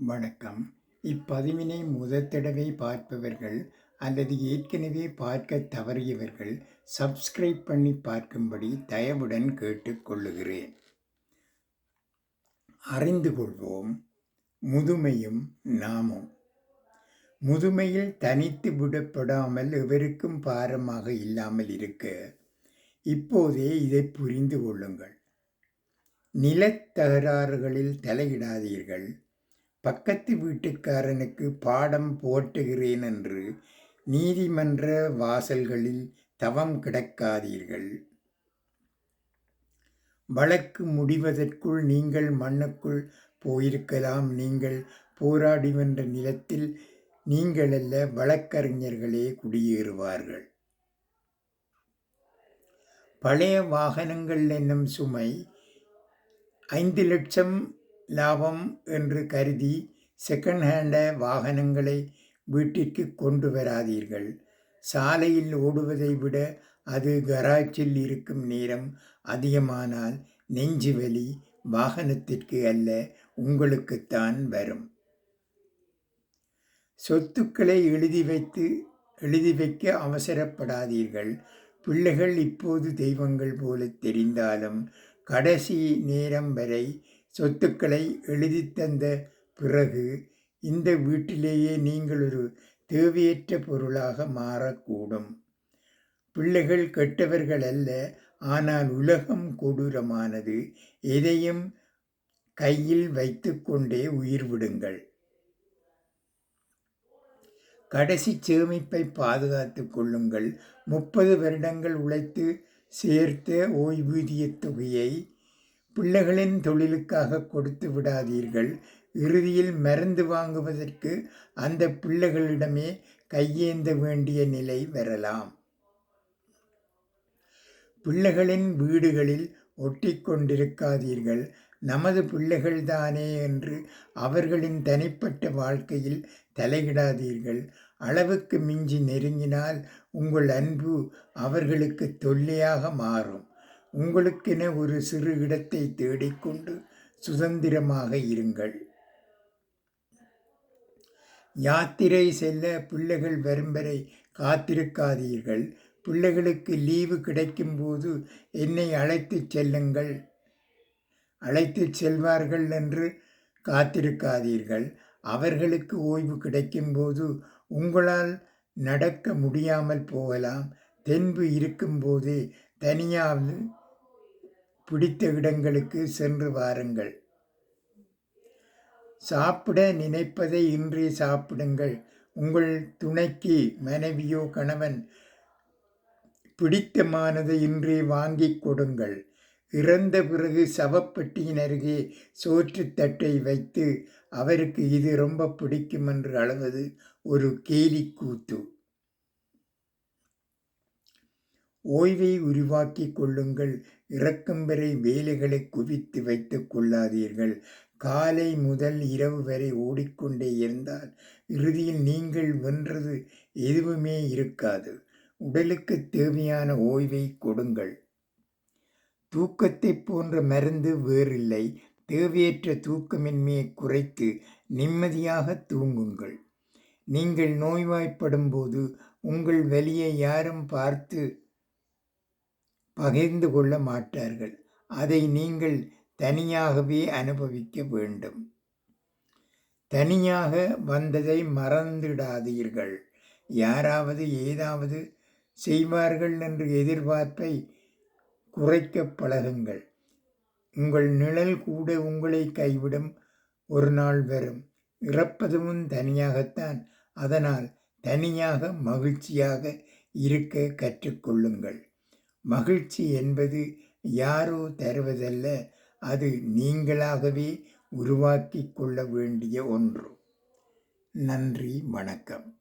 வணக்கம். இப்பதிவினை முதற் தடவை பார்ப்பவர்கள் அல்லது ஏற்கனவே பார்க்க தவறியவர்கள் சப்ஸ்கிரைப் பண்ணி பார்க்கும்படி தயவுடன் கேட்டுக்கொள்ளுகிறேன் அறிந்து கொள்வோம். முதுமையும் நாமும். முதுமையில் தனித்து விடப்படாமல் எவருக்கும் பாரமாக இல்லாமல் இருக்க இப்போதே இதை புரிந்து கொள்ளுங்கள். நிலத்தகராறுகளில் தலையிடாதீர்கள். பக்கத்து வீட்டுக்காரனுக்கு பாடம் போட்டுகிறேன் என்று நீதிமன்ற வாசல்களில் தவம் கிடக்காதீர்கள். வழக்கு முடிவதற்குள் நீங்கள் மண்ணுக்குள் போயிருக்கலாம். நீங்கள் போராடி வென்ற நிலத்தில் நீங்களல்ல வழக்கறிஞர்களே குடியேறுவார்கள். பழைய வாகனங்கள் என்னும் சுமை ஐந்து லட்சம் லாபம் என்று கருதி செகண்ட் ஹேண்ட வாகனங்களை வீட்டிற்கு கொண்டு வராதீர்கள். சாலையில் ஓடுவதை விட அது கராஜில் இருக்கும் நேரம் அதிகமானால் நெஞ்சு வலி வாகனத்திற்கு அல்ல உங்களுக்குத்தான் வரும். சொத்துக்களை எழுதி வைத்து எழுதி வைக்க அவசரப்படாதீர்கள். பிள்ளைகள் இப்போது தெய்வங்கள் போல தெரிந்தாலும் கடைசி நேரம் வரை சொத்துக்களை எழுதி தந்த பிறகு இந்த வீட்டிலேயே நீங்கள் ஒரு தேவையற்ற பொருளாக மாறக்கூடும். பிள்ளைகள் கெட்டவர்கள் அல்ல ஆனால் உலகம் கொடூரமானது. எதையும் கையில் வைத்துக்கொண்டே உயிர் விடுங்கள். கடைசி சேமிப்பை பாதுகாத்து கொள்ளுங்கள். முப்பது வருடங்கள் உழைத்து சேர்த்த ஓய்வூதிய தொகையை பிள்ளைகளின் தொழிலுக்காக கொடுத்து விடாதீர்கள். இறுதியில் மருந்து வாங்குவதற்கு அந்த பிள்ளைகளிடமே கையேந்த வேண்டிய நிலை வரலாம். பிள்ளைகளின் வீடுகளில் ஒட்டி கொண்டிருக்காதீர்கள். நமது பிள்ளைகள்தானே என்று அவர்களின் தனிப்பட்ட வாழ்க்கையில் தலையிடாதீர்கள். அளவுக்கு மிஞ்சி நெருங்கினால் உங்கள் அன்பு அவர்களுக்கு தொல்லையாக மாறும். உங்களுக்கென ஒரு சிறு இடத்தை தேடிக்கொண்டு சுதந்திரமாக இருங்கள். யாத்திரை செல்ல பிள்ளைகள் வரும் வரை காத்திருக்காதீர்கள். பிள்ளைகளுக்கு லீவு கிடைக்கும்போது என்னை அழைத்து செல்லுங்கள். அழைத்து செல்வார்கள் என்று காத்திருக்காதீர்கள். அவர்களுக்கு ஓய்வு கிடைக்கும்போது உங்களால் நடக்க முடியாமல் போகலாம். தென்பு இருக்கும்போதே தனியாக பிடித்த இடங்களுக்கு சென்று வாருங்கள். சாப்பிட நினைப்பதை இன்றே சாப்பிடுங்கள். உங்கள் துணைக்கு மனைவியோ கணவன் பிடித்தமானதை இன்றே வாங்கிக் கொடுங்கள். இறந்த பிறகு சவப்பெட்டியின் அருகே சோற்றுத்தட்டை வைத்து அவருக்கு இது ரொம்ப பிடிக்கும் என்று அளவது ஒரு கேலி கூத்து ஓய்வை உருவாக்கி கொள்ளுங்கள். இறக்கும் வரை வேலைகளை குவித்து வைத்து கொள்ளாதீர்கள். காலை முதல் இரவு வரை ஓடிக்கொண்டே இருந்தால் இறுதியில் நீங்கள் வென்றது எதுவுமே இருக்காது. உடலுக்கு தேவையான ஓய்வை கொடுங்கள். தூக்கத்தை போன்ற மருந்து வேறில்லை. தேவையற்ற தூக்கமின்மையை குறைத்து நிம்மதியாக தூங்குங்கள். நீங்கள் நோய்வாய்ப்படும் போது உங்கள் வலியை யாரும் பார்த்து பகிர்ந்து கொள்ள மாட்டார்கள். அதை நீங்கள் தனியாகவே அனுபவிக்க வேண்டும். தனியாக வந்ததை மறந்துடாதீர்கள். யாராவது ஏதாவது செய்வார்கள் என்று எதிர்பார்ப்பை குறைக்க பழகுங்கள். உங்கள் நிழல் கூட உங்களை கைவிடும் ஒரு நாள் வரும். இறப்பதும் தனியாகத்தான். அதனால் தனியாக மகிழ்ச்சியாக இருக்க கற்றுக்கொள்ளுங்கள். மகிழ்ச்சி என்பது யாரோ தருவதல்ல அது நீங்களாகவே உருவாக்கி கொள்ள வேண்டிய ஒன்று. நன்றி வணக்கம்.